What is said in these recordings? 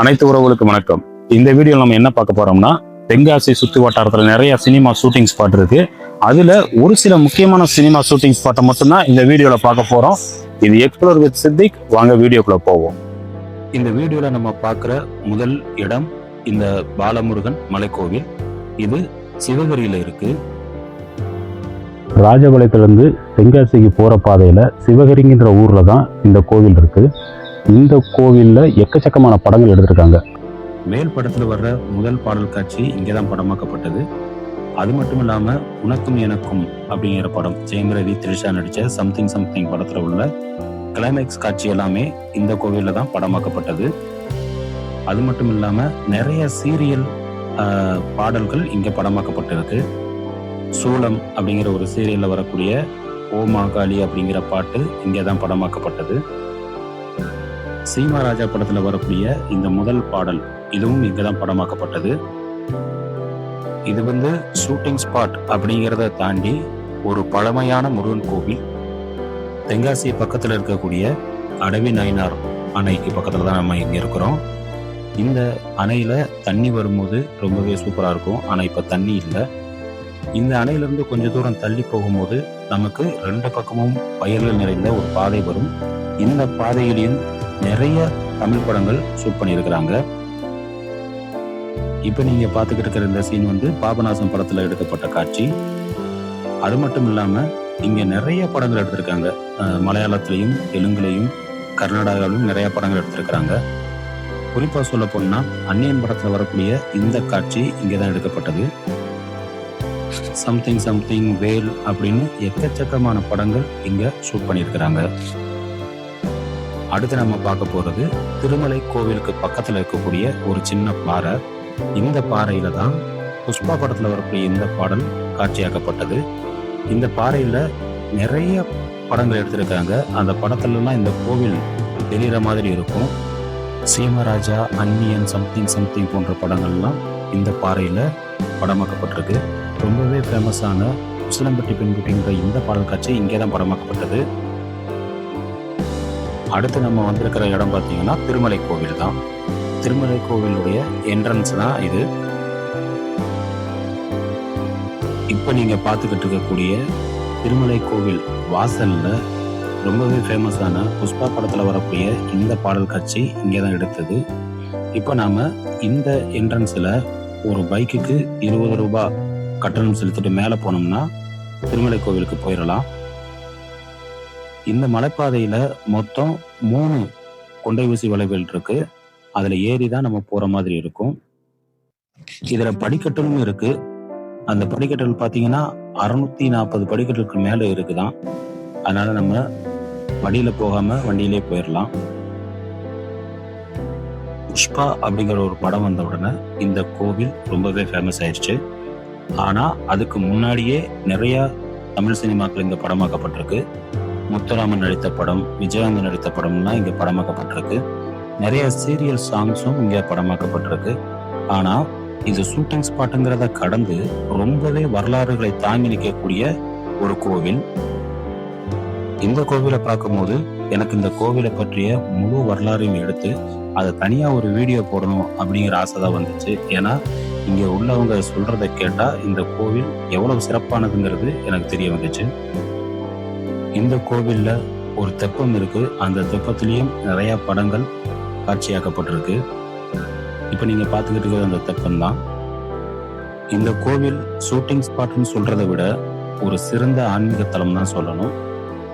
அனைத்து உறவுகளுக்கும் வணக்கம். இந்த வீடியோவில் நம்ம என்ன பார்க்க போறோம்னா தென்காசி சுற்று வட்டாரத்தில் நிறைய சினிமா ஷூட்டிங் ஸ்பாட் இருக்கு. அதுல ஒரு சில முக்கியமான சினிமா ஷூட்டிங் ஸ்பாட்டை மட்டும்தான் இந்த வீடியோல பார்க்க போறோம். இது எக்ஸ்ப்ளோர் வித் சித்திக் வாங்க வீடியோக்குள்ள போவோம். இந்த வீடியோல நம்ம பார்க்குற முதல் இடம் இந்த பாலமுருகன் மலைக்கோவில். இது சிவகிரியில இருக்கு. ராஜபாளையத்திலிருந்து தென்காசிக்கு போற பாதையில சிவகிரிங்கிற ஊர்ல தான் இந்த கோவில் இருக்கு. இந்த கோவிலில் எக்கச்சக்கமான படங்கள் எடுத்திருக்காங்க. மேல் படத்தில் வர்ற முதல் பாடல் காட்சி இங்கே தான் படமாக்கப்பட்டது. அது மட்டும் இல்லாம உனக்கும் எனக்கும் அப்படிங்கிற படம் ஜெயமரவி த்ரிஷா நடிச்ச சம்திங் சம்திங் படத்துல உள்ள கிளைமேக்ஸ் காட்சி எல்லாமே இந்த கோவிலில் தான் படமாக்கப்பட்டது. அது மட்டும் இல்லாம நிறைய சீரியல் பாடல்கள் இங்க படமாக்கப்பட்டிருக்கு. சூலம் அப்படிங்கிற ஒரு சீரியல்ல வரக்கூடிய ஓ மாகாளி அப்படிங்கிற பாட்டு இங்கே தான் படமாக்கப்பட்டது. சீமாராஜா படத்துல வரக்கூடிய இந்த முதல் பாடல் இதுவும் இங்கதான் படமாக்கப்பட்டது. இது வந்து ஷூட்டிங் ஸ்பாட் அப்படிங்கிறத தாண்டி ஒரு பழமையான முருகன் கோவில். தென்காசி பக்கத்தில் இருக்கக்கூடிய அடவி நயினார் அணைக்கு பக்கத்தில் தான் நம்ம இங்கே இருக்கிறோம். இந்த அணையில தண்ணி வரும்போது ரொம்பவே சூப்பராக இருக்கும். ஆனால் இப்போ தண்ணி இல்லை. இந்த அணையிலிருந்து கொஞ்ச தூரம் தள்ளி போகும்போது நமக்கு ரெண்டு பக்கமும் வயல்கள் நிறைந்த ஒரு பாதை வரும். இந்த பாதையிலையும் நிறைய தமிழ் படங்கள் ஷூட் பண்ணியிருக்கிறாங்க. இப்போ நீங்க பார்த்துக்கிட்டு இருக்கிற இந்த சீன் வந்து பாபநாசம் படத்துல எடுக்கப்பட்ட காட்சி. அது மட்டும் இல்லாம இங்க நிறைய படங்கள் எடுத்திருக்காங்க. மலையாளத்திலையும் தெலுங்குலையும் கர்நாடகாவிலும் நிறைய படங்கள் எடுத்திருக்கிறாங்க. குறிப்பா சொல்ல போனா அந்நியன் படத்துல வரக்கூடிய இந்த காட்சி இங்கே தான் எடுக்கப்பட்டது. சம்திங் சம்திங் வேல் அப்படின்னு எக்கச்சக்கமான படங்கள் இங்க ஷூட் பண்ணியிருக்கிறாங்க. அடுத்து நம்ம பார்க்க போறது திருமலை கோவிலுக்கு பக்கத்துல இருக்கக்கூடிய ஒரு சின்ன பாறை. இந்த பாறையில தான் புஷ்பா படத்துல வரக்கூடிய இந்த பாடல் காட்சியாக்கப்பட்டது. இந்த பாறையில நிறைய படங்கள் எடுத்திருக்காங்க. அந்த படத்துலலாம் இந்த கோவில் தெரிகிற மாதிரி இருக்கும். சீமராஜா அன்னியன் சம்திங் சம்திங் போன்ற படங்கள்லாம் இந்த பாறையில படமாக்கப்பட்டிருக்கு. ரொம்பவே ஃபேமஸான உசிலம்பட்டி பெண்குட்டிங்கிற இந்த பாடல் காட்சி இங்கே தான் படமாக்கப்பட்டது. அடுத்து நம்ம வந்திருக்கிற இடம் பார்த்தீங்கன்னா திருமலை கோவில் தான். திருமலை கோவிலுடைய என்ட்ரன்ஸ் தான் இது. இப்போ நீங்க பார்த்துக்கிட்டு இருக்கக்கூடிய திருமலை கோவில் வாசல்ல ரொம்பவே ஃபேமஸான புஷ்பா படத்தில் வரக்கூடிய இந்த பாடல் காட்சி இங்கே தான் எடுத்தது. இப்போ நாம இந்த என்ட்ரன்ஸில் ஒரு பைக்குக்கு இருபது ரூபாய் கட்டணம் செலுத்திட்டு மேலே போனோம்னா திருமலை கோவிலுக்கு போயிடலாம். இந்த மலைப்பாதையில மொத்தம் மூணு கொண்டை ஊசி வளைவுகள் இருக்கு. அதுல ஏறி தான் நம்ம போற மாதிரி இருக்கும். இதுல படிக்கட்டுகளும் இருக்கு. அந்த படிக்கட்டுகள் பாத்தீங்கன்னா அறுநூத்தி நாற்பது படிக்கட்டுக்கு மேல இருக்குதான். அதனால நம்ம வண்டியில போகாம வண்டியிலே போயிடலாம் புஷ்பா அப்படிங்கிற ஒரு படம் வந்த உடனே இந்த கோவில் ரொம்பவே ஃபேமஸ் ஆயிடுச்சு ஆனா அதுக்கு முன்னாடியே நிறைய தமிழ் சினிமாக்கள் இந்த படமாக்கப்பட்டிருக்கு. முத்துராமன் நடித்த படம் விஜயகாந்த் நடித்த படம்லாம் இங்கே படமாக்கப்பட்டிருக்கு. நிறைய சீரியல் சாங்ஸும் இங்கே படமாக்கப்பட்டிருக்கு. ஆனால் இது ஷூட்டிங் ஸ்பாட்டுங்கிறத கடந்து ரொம்பவே வரலாறுகளை தாங்கி நிற்கக்கூடிய ஒரு கோவில். இந்த கோவிலை பார்க்கும்போது எனக்கு இந்த கோவிலை பற்றிய முழு வரலாறையும் எடுத்து அதை தனியாக ஒரு வீடியோ போடணும் அப்படிங்கிற ஆசை தான் வந்துச்சு. ஏன்னா இங்கே உள்ளவங்க சொல்றதை கேட்டால் இந்த கோவில் எவ்வளவு சிறப்பானதுங்கிறது எனக்கு தெரிய வந்துச்சு. இந்த கோவிலில் ஒரு தெப்பம் இருக்கு அந்த தெப்பத்திலையும் நிறைய படங்கள் காட்சியாக்கப்பட்டிருக்கு. இப்போ நீங்க பார்த்துக்கிட்டு இருக்கிற அந்த தெப்பம் தான் இந்த கோவில் ஷூட்டிங் ஸ்பாட்னு சொல்றதை விட ஒரு சிறந்த ஆன்மீக தலம் தான் சொல்லணும்.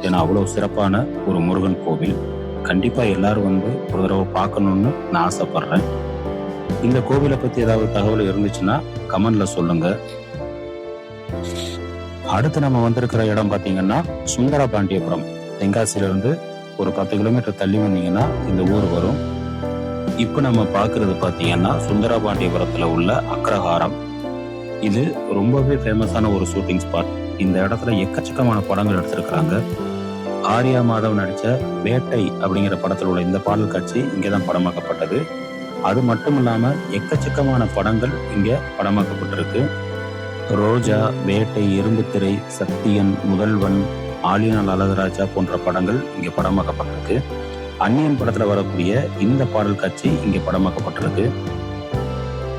ஏன்னா அவ்வளோ சிறப்பான ஒரு முருகன் கோவில். கண்டிப்பா எல்லாரும் வந்து ஒரு தடவை பார்க்கணும்னு நான் ஆசைப்படுறேன். இந்த கோவிலை பத்தி ஏதாவது தகவல் இருந்துச்சுன்னா கமெண்ட்ல சொல்லுங்க. அடுத்து நம்ம வந்திருக்கிற இடம் பார்த்தீங்கன்னா சுந்தரபாண்டியபுரம். பாண்டியபுரம் ஒரு பத்து கிலோமீட்டர் தள்ளி வந்தீங்கன்னா இந்த ஊர் வரும். இப்போ நம்ம பார்க்கறது பார்த்தீங்கன்னா சுந்தரபாண்டியபுரத்தில் உள்ள அக்ரஹாரம். இது ரொம்பவே ஃபேமஸான ஒரு ஷூட்டிங் ஸ்பாட் இந்த இடத்துல எக்கச்சக்கமான படங்கள் எடுத்திருக்கிறாங்க. ஆர்யா மாதவ் நடித்த வேட்டை அப்படிங்கிற படத்தில் உள்ள இந்த பாடல் காட்சி இங்கே தான் படமாக்கப்பட்டது. அது மட்டும் இல்லாமல் எக்கச்சக்கமான படங்கள் இங்கே படமாக்கப்பட்டிருக்கு. ரோஜா வேட்டை இரும்புத்திரை சத்தியன் முதல்வன் ஆலினால் அழகராஜா போன்ற படங்கள் இங்கே படமாக்கப்பட்டிருக்கு. அந்நியன் படத்தில் வரக்கூடிய இந்த பாடல் காட்சி இங்கே படமாக்கப்பட்டிருக்கு.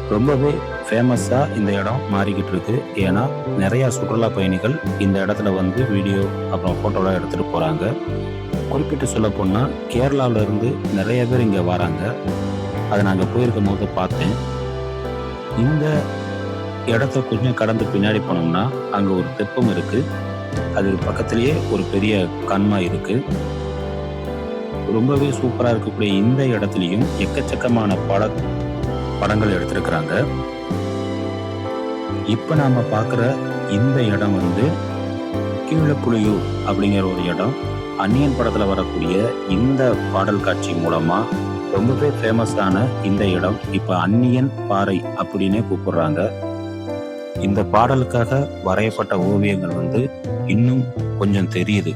ரொம்பவே ஃபேமஸாக இந்த இடம் மாறிக்கிட்டு இருக்கு ஏன்னா நிறையா சுற்றுலா பயணிகள் இந்த இடத்துல வந்து வீடியோ அப்புறம் ஃபோட்டோலாம் எடுத்துகிட்டு போகிறாங்க குறிப்பிட்டு சொல்ல போனால் கேரளாவிலேருந்து நிறைய பேர் இங்கே வராங்க. அதை நாங்கள் போயிருக்கும் போது பார்த்தேன். இந்த இடத்த கொஞ்சம் கடந்து பின்னாடி போனோம்னா அங்க ஒரு தெப்பம் இருக்கு. அது பக்கத்திலேயே ஒரு பெரிய கண்மா இருக்கு. ரொம்பவே சூப்பரா இருக்கக்கூடிய இந்த இடத்துலையும் எக்கச்சக்கமான பட படங்கள் எடுத்திருக்கிறாங்க. இப்ப நாம பார்க்குற இந்த இடம் வந்து கீழப்புலியூர் அப்படிங்கிற ஒரு இடம். அந்நியன் படத்துல வரக்கூடிய இந்த பாடல் காட்சி மூலமா ரொம்பவே ஃபேமஸான இந்த இடம். இப்ப அந்நியன் பாறை அப்படின்னே கூப்பிடுறாங்க. இந்த பாடலுக்காக வரையப்பட்ட ஓவியங்கள் வந்து இன்னும் கொஞ்சம் தெரியுது.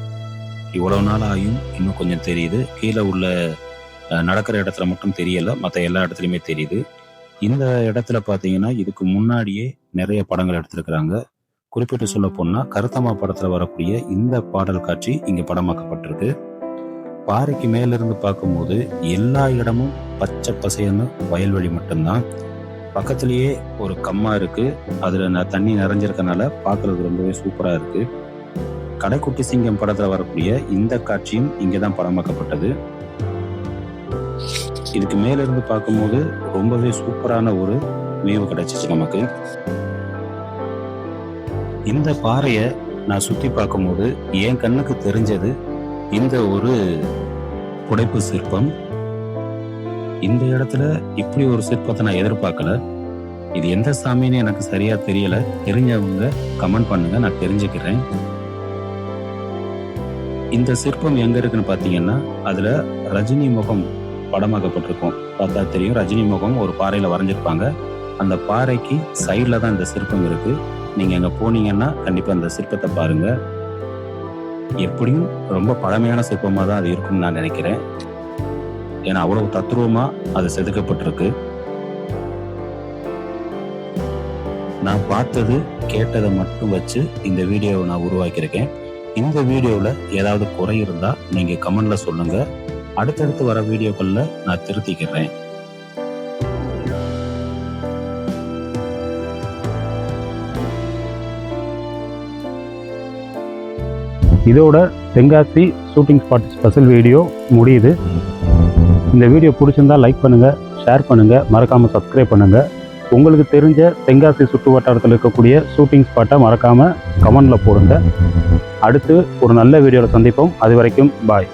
இவ்வளவு நாள் ஆயும் இன்னும் கொஞ்சம் தெரியுது. கீழே உள்ள நடக்கிற இடத்துல மட்டும் தெரியல. மற்ற எல்லா இடத்துலையுமே தெரியுது. இந்த இடத்துல பார்த்தீங்கன்னா இதுக்கு முன்னாடியே நிறைய படங்கள் எடுத்திருக்கிறாங்க. குறிப்பிட்டு சொல்ல போனால் கருத்தம்மா படத்தில் வரக்கூடிய இந்த பாடல் காட்சி இங்கே படமாக்கப்பட்டிருக்கு. பாறைக்கு மேலிருந்து பார்க்கும்போது எல்லா இடமும் பச்சை பசையன்னு வயல்வெளி மட்டும்தான். பக்கத்துலேயே ஒரு கம்மா இருக்கு. அதுல நான் தண்ணி நிறைஞ்சிருக்கனால பார்க்கிறதுக்கு ரொம்பவே சூப்பரா இருக்கு. கடைக்குட்டி சிங்கம் படத்துல வரக்கூடிய இந்த காட்சியும் இங்கதான் படமாக்கப்பட்டது. இதுக்கு மேல இருந்து பார்க்கும்போது ரொம்பவே சூப்பரான ஒரு வியூ கிடைச்சிச்சு நமக்கு. இந்த பாறையை நான் சுத்தி பார்க்கும்போது என் கண்ணுக்கு தெரிஞ்சது இந்த ஒரு புடைப்பு சிற்பம். இந்த இடத்துல இப்படி ஒரு சிற்பத்தை நான் எதிர்பார்க்கல. இது எந்த சாமின்னு எனக்கு சரியா தெரியல. தெரிஞ்சவங்க கமெண்ட் பண்ணுங்க நான் தெரிஞ்சுக்கிறேன். இந்த சிற்பம் எங்க இருக்குன்னு பாத்தீங்கன்னா அதுல ரஜினி முகம் படமாக்கப்பட்டிருக்கும். பார்த்தா தெரியும் ரஜினி முகம் ஒரு பாறையில வரைஞ்சிருப்பாங்க. அந்த பாறைக்கு சைட்ல தான் இந்த சிற்பம் இருக்கு. நீங்க அங்க போனீங்கன்னா கண்டிப்பா அந்த சிற்பத்தை பாருங்க. எப்படியும் ரொம்ப பழமையான சிற்பமா தான் அது இருக்கும்னு நான் நினைக்கிறேன். ஏன்னா அவ்வளவு தத்ரூபமா அது செதுக்கப்பட்டிருக்கு. நான் பார்த்தது கேட்டதை மட்டும் வச்சு இந்த வீடியோவை நான் உருவாக்கியிருக்கேன். இந்த வீடியோவில் ஏதாவது குறை இருந்தால் நீங்கள் கமெண்டில் சொல்லுங்க. அடுத்தடுத்து வர வீடியோக்களில் நான் திருத்திக்கிறேன். இதோட Tenkasi shooting spot special video முடியுது. இந்த வீடியோ பிடிச்சிருந்தா லைக் பண்ணுங்கள் ஷேர் பண்ணுங்கள் மறக்காமல் சப்ஸ்கிரைப் பண்ணுங்கள் உங்களுக்கு தெரிஞ்ச தென்காசி சுற்று வட்டாரத்தில் இருக்கக்கூடிய ஷூட்டிங் ஸ்பாட்டை மறக்காமல் கமெண்டில் போடுங்க. அடுத்து ஒரு நல்ல வீடியோவில் சந்திப்போம். அது வரைக்கும் பாய்